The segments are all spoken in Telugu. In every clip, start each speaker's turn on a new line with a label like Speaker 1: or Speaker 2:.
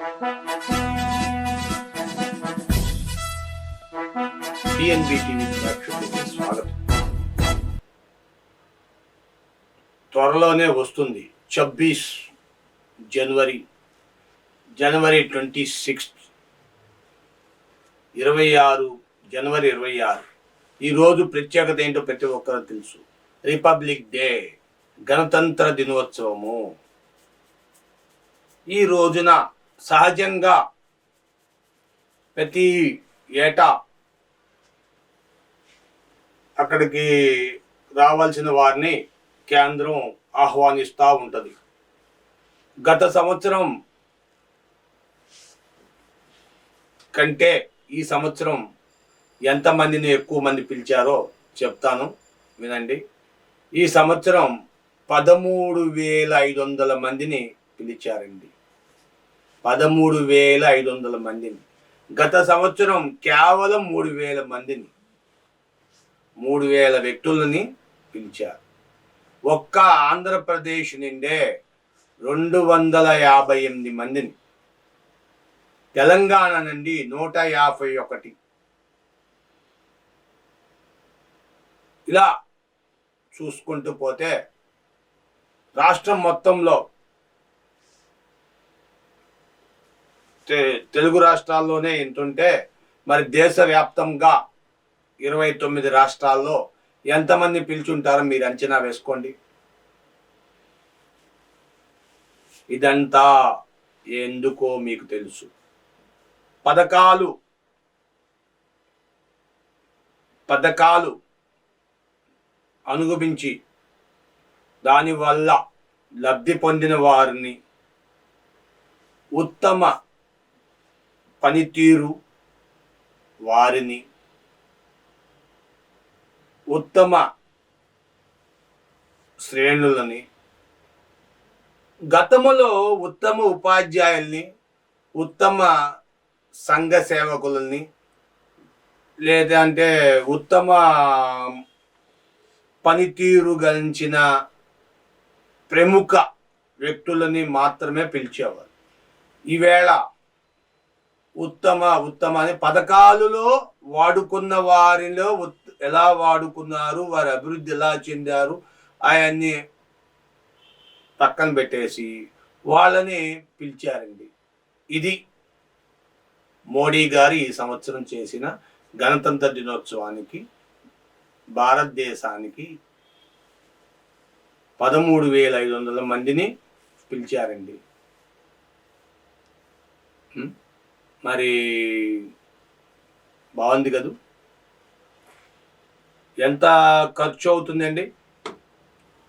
Speaker 1: టీవీ ప్రేక్షకులకు స్వాగతం. త్వరలోనే వస్తుంది ఛబ్బీస్ జనవరి జనవరి ట్వంటీ సిక్స్త్. ఇరవై ఆరు జనవరి ఇరవై ఆరు. ఈరోజు ప్రత్యేకత ఏంటో ప్రతి ఒక్కరు తెలుసు. రిపబ్లిక్ డే గణతంత్ర దినోత్సవము. ఈ రోజున సహజంగా ప్రతి ఏటా అక్కడికి రావాల్సిన వారిని కేంద్రం ఆహ్వానిస్తూ ఉంటుంది. గత సంవత్సరం కంటే ఈ సంవత్సరం ఎంతమందిని ఎక్కువ మంది పిలిచారో చెప్తాను వినండి. ఈ సంవత్సరం పదమూడు వేల ఐదు వందల మందిని పిలిచారండి. పదమూడు వేల ఐదు వందల మందిని. గత సంవత్సరం కేవలం మూడు వేల మందిని మూడు వేల వ్యక్తులని పిలిచారు. ఒక్క ఆంధ్రప్రదేశ్ నుండే రెండు వందల యాభై ఎనిమిది మందిని తెలంగాణ నుండి నూట యాభై ఒకటి. ఇలా చూసుకుంటూ పోతే రాష్ట్రం మొత్తంలో తెలుగు రాష్ట్రాల్లోనే ఇంటుంటే మరి దేశవ్యాప్తంగా ఇరవై తొమ్మిది రాష్ట్రాల్లో ఎంతమంది పిలుచుంటారో మీరు అంచనా వేసుకోండి. ఇదంతా ఎందుకో మీకు తెలుసు. పథకాలు పథకాలు అనుగమించి దానివల్ల లబ్ధి పొందిన వారిని ఉత్తమ పనితీరు వారిని ఉత్తమ శ్రేణులని గతములో ఉత్తమ ఉపాధ్యాయుల్ని ఉత్తమ సంఘ సేవకులని లేదంటే ఉత్తమ పనితీరు గలించిన ప్రముఖ వ్యక్తులని మాత్రమే పిలిచేవారు. ఈవేళ ఉత్తమ ఉత్తమ అనే పథకాలలో వాడుకున్న వారిలో ఉత్- ఎలా వాడుకున్నారు వారి అభివృద్ధి ఎలా చెందారు అవన్నీ పక్కన పెట్టేసి వాళ్ళని పిలిచారండి. ఇది మోడీ గారు ఈ సంవత్సరం చేసిన గణతంత్ర దినోత్సవానికి భారతదేశానికి పదమూడు వేల ఐదు వందల మందిని పిలిచారండి. మరి బాగుంది కదూ? ఎంత ఖర్చు అవుతుందండి?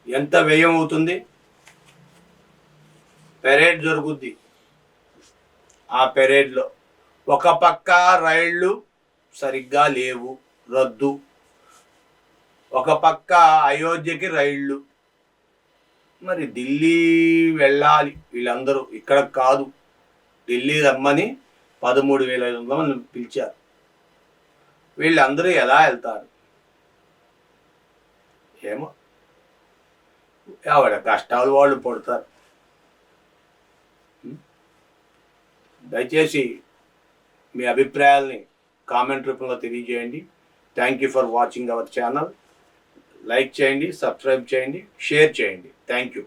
Speaker 1: ఎంత వ్యయం అవుతుంది? పెరేడ్ జరుగుద్ది. ఆ పెరేడ్లో ఒక పక్క రైళ్ళు సరిగ్గా లేవు రద్దు. ఒక పక్క అయోధ్యకి రైళ్ళు. మరి ఢిల్లీ వెళ్ళాలి వీళ్ళందరూ. ఇక్కడ కాదు. ఢిల్లీ రమ్మని పదమూడు వేల ఐదు వందల మంది పిలిచారు. వీళ్ళందరూ ఎలా వెళ్తారు? ఏమో. ఎవడ కష్టాలు వాళ్ళు పడతారు. దయచేసి మీ అభిప్రాయాల్ని కామెంట్ రూపంలో తెలియజేయండి. Thank you for watching our channel like చేయండి సబ్స్క్రైబ్ చేయండి షేర్ చేయండి. Thank you